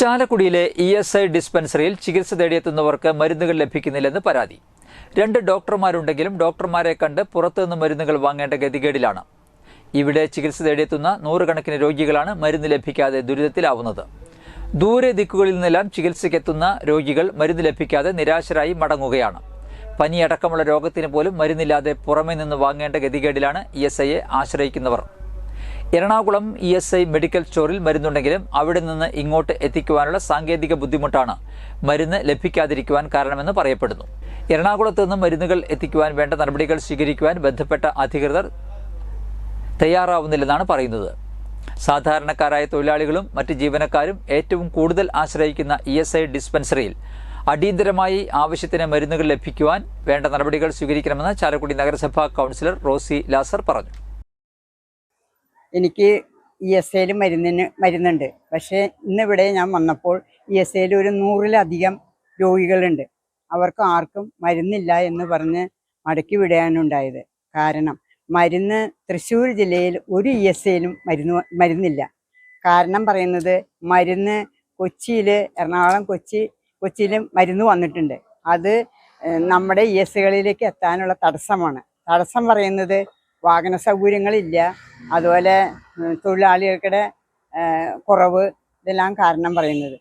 ചാലക്കുടിയിലെ E S I ഡിസ്പെൻസറിയിൽ ചികിത്സ തേടിയെത്തുന്നവർക്ക് മരുന്നുകൾ ലഭിക്കുന്നില്ലെന്ന് പരാതി. രണ്ട് ഡോക്ടർമാരുണ്ടെങ്കിലും ഡോക്ടർമാരെ കണ്ട് പുറത്തുനിന്ന് മരുന്നുകൾ വാങ്ങേണ്ട ഗതികേടിലാണ്. ഇവിടെ ചികിത്സ തേടിയെത്തുന്ന നൂറുകണക്കിന് രോഗികളാണ് മരുന്ന് ലഭിക്കാതെ ദുരിതത്തിലാവുന്നത്. ദൂരെ ദിക്കുകളിൽ നിന്നെല്ലാം ചികിത്സയ്ക്കെത്തുന്ന രോഗികൾ മരുന്ന് ലഭിക്കാതെ നിരാശരായി മടങ്ങുകയാണ്. പനിയടക്കമുള്ള രോഗത്തിന് പോലും മരുന്നില്ലാതെ പുറമെ നിന്ന് വാങ്ങേണ്ട ഗതികേടിലാണ് ഇ എസ് ഐയെ ആശ്രയിക്കുന്നവർ. Ernakulam E S I medical സ്റ്റോറിൽ മരുന്നുണ്ടെങ്കിലും അവിടെ നിന്ന് ഇങ്ങോട്ട് എത്തിക്കുവാനുള്ള സാങ്കേതിക ബുദ്ധിമുട്ടാണ്. മരുന്ന് ലഭിക്കാതിരിക്കുവാൻ കാരണമെന്ന് പറയപ്പെടുന്നു. എറണാകുളത്ത് നിന്ന് മരുന്നുകൾ എത്തിക്കുവാൻ വേണ്ട നടപടികൾ സ്വീകരിക്കുവാൻ ബന്ധപ്പെട്ട അധികൃതർ തയ്യാറാവുന്നില്ലെന്നാണ് പറയുന്നത്. സാധാരണക്കാരായ തൊഴിലാളികളും മറ്റ് ജീവനക്കാരും ഏറ്റവും കൂടുതൽ ആശ്രയിക്കുന്ന ഇ എസ് ഐ ഡിസ്പെൻസറിയിൽ അടിയന്തരമായി ആവശ്യത്തിന് മരുന്നുകൾ ലഭിക്കുവാൻ വേണ്ട നടപടികൾ സ്വീകരിക്കണമെന്ന് ചാലക്കുടി നഗരസഭാ കൗൺസിലർ റോസി ലാസർ പറഞ്ഞു. എനിക്ക് ഇ എസ് ഐയിൽ മരുന്നിന് മരുന്നുണ്ട്. പക്ഷേ ഇന്നിവിടെ ഞാൻ വന്നപ്പോൾ ഇ എസ് ഐയിൽ ഒരു നൂറിലധികം രോഗികളുണ്ട്. അവർക്ക് ആർക്കും മരുന്നില്ല എന്ന് പറഞ്ഞ് മടക്കി വിടാനുണ്ടായത് കാരണം മരുന്ന് തൃശ്ശൂർ ജില്ലയിൽ ഒരു ഇ എസ് ഐയിലും മരുന്ന് മരുന്നില്ല. കാരണം പറയുന്നത് മരുന്ന് കൊച്ചിയിൽ എറണാകുളം കൊച്ചി കൊച്ചിയിലും മരുന്ന് വന്നിട്ടുണ്ട്. അത് നമ്മുടെ ഇ എസ് ഐകളിലേക്ക് എത്താനുള്ള തടസ്സമാണ്. തടസ്സം പറയുന്നത് വാഹന സൗകര്യങ്ങളില്ല. അതുപോലെ തൊഴിലാളികളുടെ കുറവ് ഇതെല്ലാം കാരണം പറയുന്നത്.